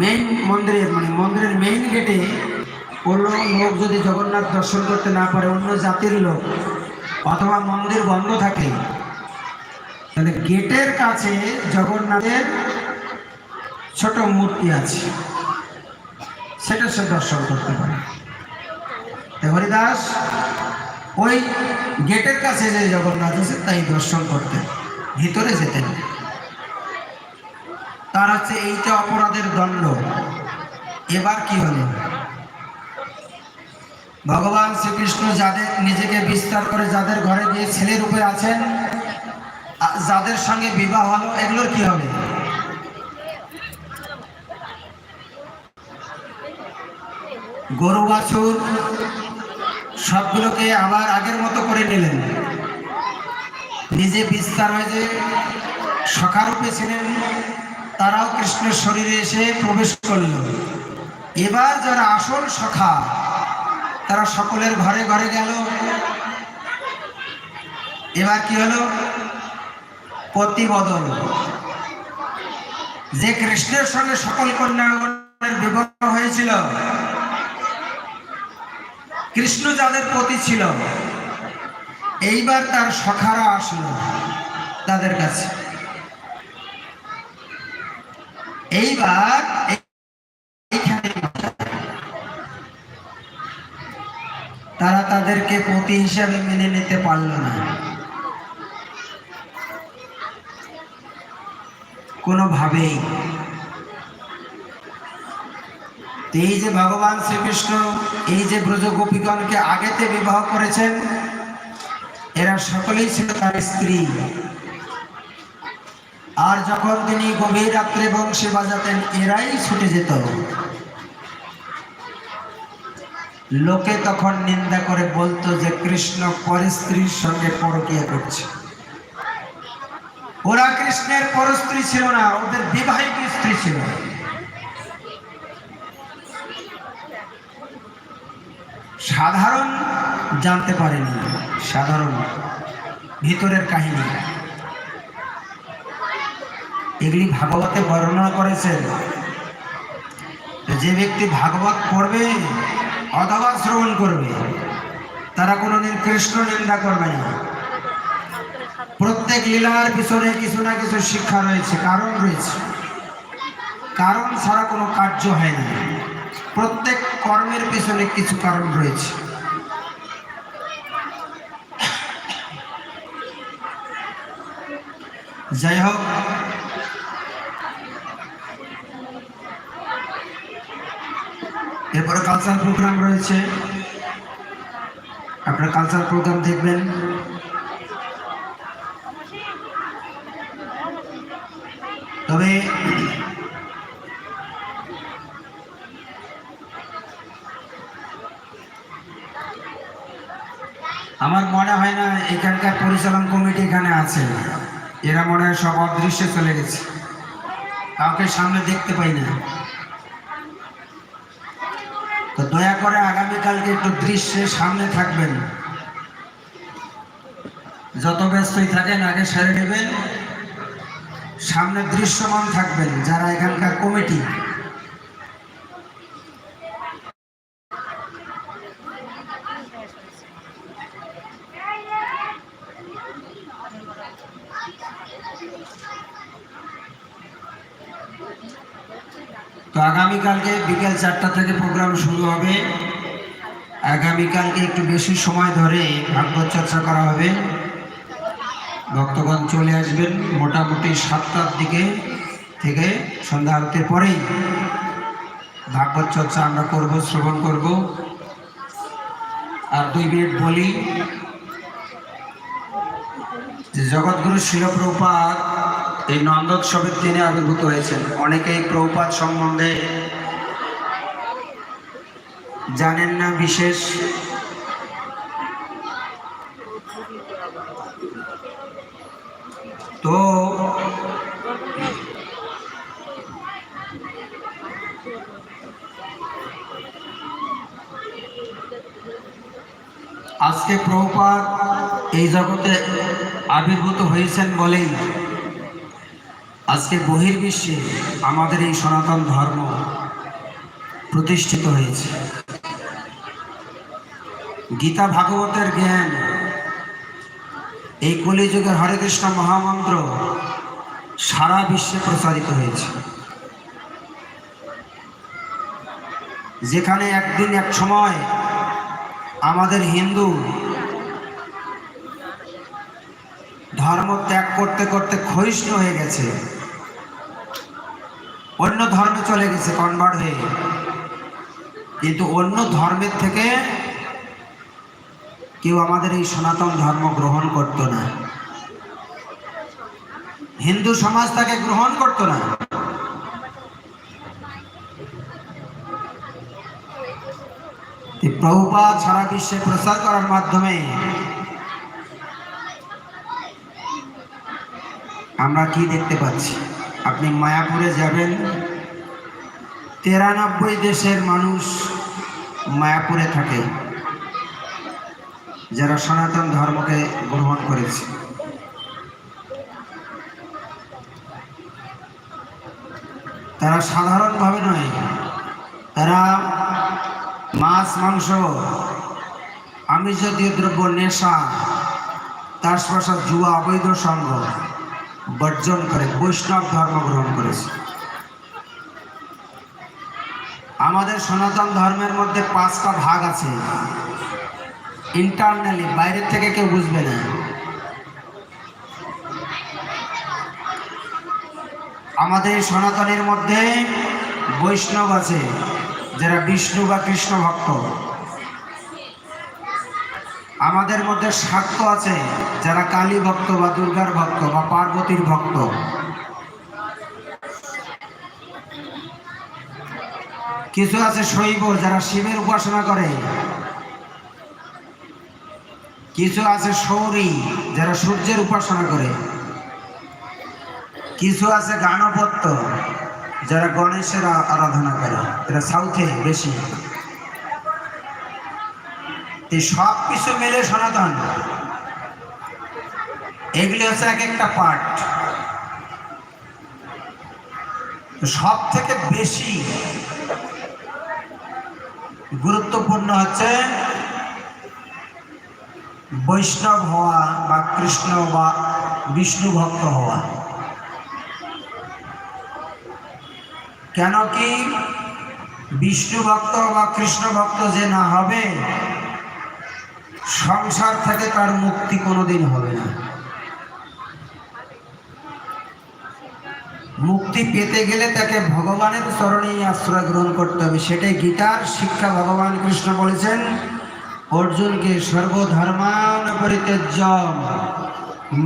Main মন্দিরের মানে মন্দিরের মেইন গেটে কোনো লোক যদি জগন্নাথ দর্শন করতে না পারে, অন্য জাতির লোক, অথবা মন্দির বন্ধ থাকে, তাহলে গেটের কাছে জগন্নাথের ছোট মূর্তি আছে সেটা সে দর্শন করতে পারে হরিদাস, ওই গেটের কাছে যে জগন্নাথ আছে, তাই দর্শন করতে ভিতরে যেতেন না। তার হচ্ছে এইটা অপরাধের দণ্ড। এবার কি হলো? ভগবান শ্রীকৃষ্ণ যাদের নিজেকে বিস্তার করে যাদের ঘরে গিয়ে ছেলে রূপে আছেন যাদের সঙ্গে বিবাহ হলো, এগুলোর কি হবে? গরু, বাছুর, সবগুলোকে আবার আগের মতো করে নিলেন। নিজে বিস্তার হয়ে যে সখারূপে ছিলেন তারাও কৃষ্ণের শরীরে এসে প্রবেশ করল। এবার যারা আসল সখা, তারা সকলের ঘরে ঘরে গেল। এবার কি হলো? প্রতিবদল। যে কৃষ্ণের সঙ্গে সকল কন্যাগণের বিবাহ হয়েছিল, কৃষ্ণ যাদের প্রতি ছিল, এইবার তার সখারা আসলো তাদের কাছে। এইবার তারা তাদেরকে পতি হিসাবে মেনে নিতে পারল না। কোনোভাবেই। এই যে ভগবান শ্রীকৃষ্ণ, এই যে ব্রজ গোপীগণকে আগেতে বিবাহ করেছেন, এরা সকলেই ছিল তার স্ত্রী। আর যখন তিনি গভীর রাত্রে বংশী বাজাতেন, এরাই ছুটে যেত। লোকে তখন নিন্দা করে বলতো যে কৃষ্ণ পরের স্ত্রীর সঙ্গে পরকিয়া করছে। ওরা কৃষ্ণের পরস্ত্রী ছিল না, ওদের বিবাহিত স্ত্রী ছিল। সাধারণ জানতে পারেনি, সাধারণ ভিতরের কাহিনী। এগুলি ভাগবতে বর্ণনা করেছেন যে ব্যক্তি ভাগবত পড়বে, অথবা শ্রবণ করবে, তারা কোনোদিন কৃষ্ণ নিন্দা করবে না। প্রত্যেক লীলার পিছনে কিছু না কিছু শিক্ষা রয়েছে, কারণ রয়েছে। কারণ ছাড়া কোনো কার্য হয় না। প্রত্যেক কর্মের পিছনে কিছু কারণ রয়েছে। যাই হোক এরপরে কালচার প্রোগ্রাম রয়েছে। আপনারা কালচার প্রোগ্রাম দেখবেন। তবে আমার মনে হয় না এখানকার পরিচালন কমিটি এখানে আছে। এরা মনে হয় সব অদৃশ্যে চলে গেছে। কাউকে সামনে দেখতে পাই না। তো দয়া করে আগামীকালকে একটু দৃশ্যের সামনে থাকবেন। যত ব্যস্তই থাকেন, আগে সেরে নেবেন। সামনে দৃশ্যমান থাকবেন যারা এখানকার কমিটি। তো আগামীকালকে বিকেল চারটা থেকে প্রোগ্রাম শুরু হবে। আগামীকালকে একটু বেশি সময় ধরে ভাগবত চর্চা করা হবে। ভক্তগণ চলে আসবেন মোটামুটি সাতটার দিকে থেকে। সন্ধ্যা আরতির পরেই ভাগবত চর্চা আমরা করব, শ্রবণ করব। আর দুই মিনিট বলি যে জগৎগুরু শিলপ্রপাত এই নন্দোৎসবের দিনে আবির্ভূত হয়েছেন। অনেকেই প্রভুপাত সম্বন্ধে জানেন না বিশেষ। তো আজকে প্রভুপাত এই জগতে আবির্ভূত হয়েছেন বলেই আজকে বহির্বিশ্বে আমাদের এই সনাতন ধর্ম প্রতিষ্ঠিত হয়েছে। গীতা ভাগবতের জ্ঞান, এই কলিযুগের হরে কৃষ্ণ মহামন্ত্র সারা বিশ্বে প্রচারিত হয়েছে। যেখানে একদিন এক সময় আমাদের হিন্দু ধর্ম ত্যাগ করতে করতে ক্ষয়িষ্ণু হয়ে গেছে। অন্য ধর্মে চলে গেছে কনভার্ট হয়ে। কিন্তু অন্য ধর্মের থেকে কেউ আমাদের এই সনাতন ধর্ম গ্রহণ করত না। হিন্দু সমাজ তাকে গ্রহণ করত না। এই প্রভুপাত সারা বিশ্বে প্রচার করার মাধ্যমে আমরা কি দেখতে পাচ্ছি? আপনি মায়াপুরে যাবেন। তেরানব্বই দেশের মানুষ মায়াপুরে থাকে, যারা সনাতন ধর্মকে গ্রহণ করেছে। তারা সাধারণভাবে নয়, তারা মাছ, মাংস আমিষ জাতীয় দ্রব্য, নেশা তার জুয়া, অবৈধ সঙ্গ বর্জন করে, বৈষ্ণব ধর্ম গ্রহণ করেছে। আমাদের সনাতন ধর্মের মধ্যে পাঁচটা ভাগ আছে। ইন্টারনালি বাইরের থেকে কেউ বুঝবে না। আমাদের সনাতনের মধ্যে বৈষ্ণব আছে, যারা বিষ্ণু বা কৃষ্ণ ভক্ত। আমাদের মধ্যে শাক্ত আছে যারা কালী ভক্ত বা দুর্গার ভক্ত বা পার্বতীর ভক্ত। কিছু আছে শৈব যারা শিবের উপাসনা করে। কিছু আছে সৌরী যারা সূর্যের উপাসনা করে। কিছু আছে গানপত্য যারা গণেশের আরাধনা করে এরা সাউথে বেশি। সব কিছু মিলে সনাতন। এগুলি হচ্ছে এক একটা পার্ট সব থেকে বেশি গুরুত্বপূর্ণ হচ্ছে বৈষ্ণব হওয়া বা কৃষ্ণ বা বিষ্ণু ভক্ত হওয়া। কেন কি বিষ্ণু ভক্ত বা কৃষ্ণ ভক্ত যে না হবে সংসার থেকে তার মুক্তি কোনোদিন হবে না। মুক্তি পেতে গেলে তাকে ভগবানের স্মরণে আশ্রয় গ্রহণ করতে হবে। সেটাই গীতার শিক্ষা। ভগবান কৃষ্ণ বলেছেন, অর্জুনকে সর্বধর্মান পরিত্যাজ্য